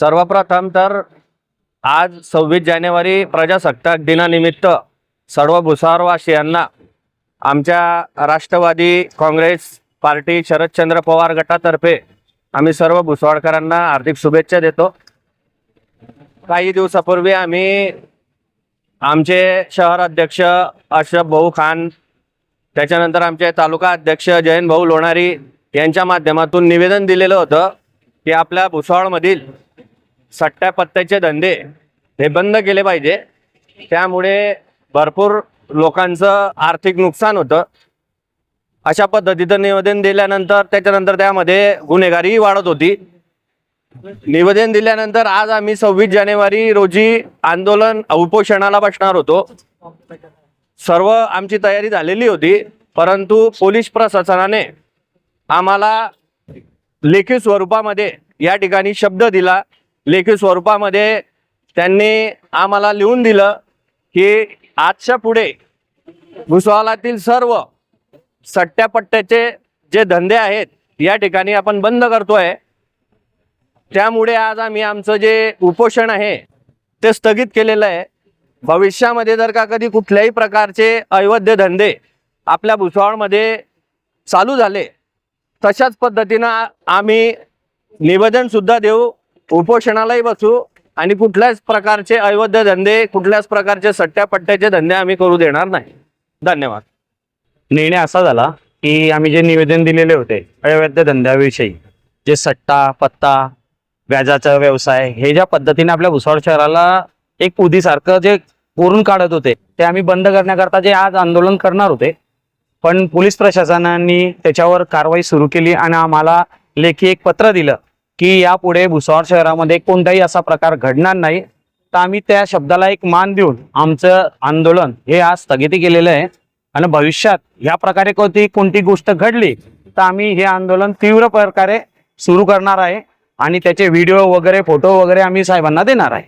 सर्वप्रथम तर आज सव्वीस जानेवारी प्रजासत्ताक दिनानिमित्त सर्व भुसारवासियांना आमच्या राष्ट्रवादी काँग्रेस पार्टी शरदचंद्र पवार गटातर्फे आम्ही सर्व भुसावळकरांना हार्दिक शुभेच्छा देतो. काही दिवसापूर्वी आम्ही आमचे शहर अध्यक्ष अशरफ भाऊ खान त्याच्यानंतर आमचे तालुका अध्यक्ष जयंत भाऊ लोणारी यांच्या माध्यमातून निवेदन दिलेलं होतं की आपल्या भुसावळमधील सट्ट्या पत्त्याचे धंदे हे बंद केले पाहिजे. त्यामुळे भरपूर लोकांचं आर्थिक नुकसान होतं. अशा पद्धतीचं निवेदन दिल्यानंतर त्याच्यानंतर त्यामध्ये गुन्हेगारीही वाढत होती. निवेदन दिल्यानंतर आज आम्ही सव्वीस जानेवारी रोजी आंदोलन उपोषणाला बसणार होतो. सर्व आमची तयारी झालेली होती परंतु पोलीस प्रशासनाने आम्हाला लेखी स्वरूपामध्ये या ठिकाणी शब्द दिला. लेखी स्वरूपामध्ये त्यांनी आम्हाला लिहून दिलं की आजच्या पुढे भुसावळातील सर्व सट्ट्यापट्ट्याचे जे धंदे आहेत या ठिकाणी आपण बंद करतोय. त्यामुळे आज आम्ही आमचं जे उपोषण आहे ते स्थगित केलेलं आहे. भविष्यामध्ये जर का कधी कुठल्याही प्रकारचे अवैध धंदे आपल्या भुसावळमध्ये चालू झाले तशाच पद्धतीनं आम्ही निवेदनसुद्धा देऊ. उपोषणालाही बसू आणि कुठल्याच प्रकारचे अवैध धंदे कुठल्याच प्रकारचे सट्ट्यापट्ट्याचे धंदे आम्ही करू देणार नाही. धन्यवाद. निर्णय असा झाला की आम्ही जे निवेदन दिलेले होते अवैध धंद्याविषयी जे सट्टा पत्ता व्याजाचा व्यवसाय हे ज्या पद्धतीने आपल्या भुसावळ शहराला एक उदीसारखं जे कोरून काढत होते ते आम्ही बंद करण्याकरता जे आज आंदोलन करणार होते. पण पोलीस प्रशासनाने त्याच्यावर कारवाई सुरू केली आणि आम्हाला लेखी एक पत्र दिलं. की यापुढे भुसावळ शहरामध्ये कोणताही असा प्रकार घडणार नाही. तर आम्ही त्या शब्दाला एक मान देऊन आमचं आंदोलन हे आज स्थगिती केलेलं आहे. आणि भविष्यात या प्रकारे कोणती कोणती गोष्ट घडली तर आम्ही हे आंदोलन तीव्र प्रकारे सुरू करणार आहे. आणि त्याचे व्हिडिओ वगैरे फोटो वगैरे आम्ही साहेबांना देणार आहे.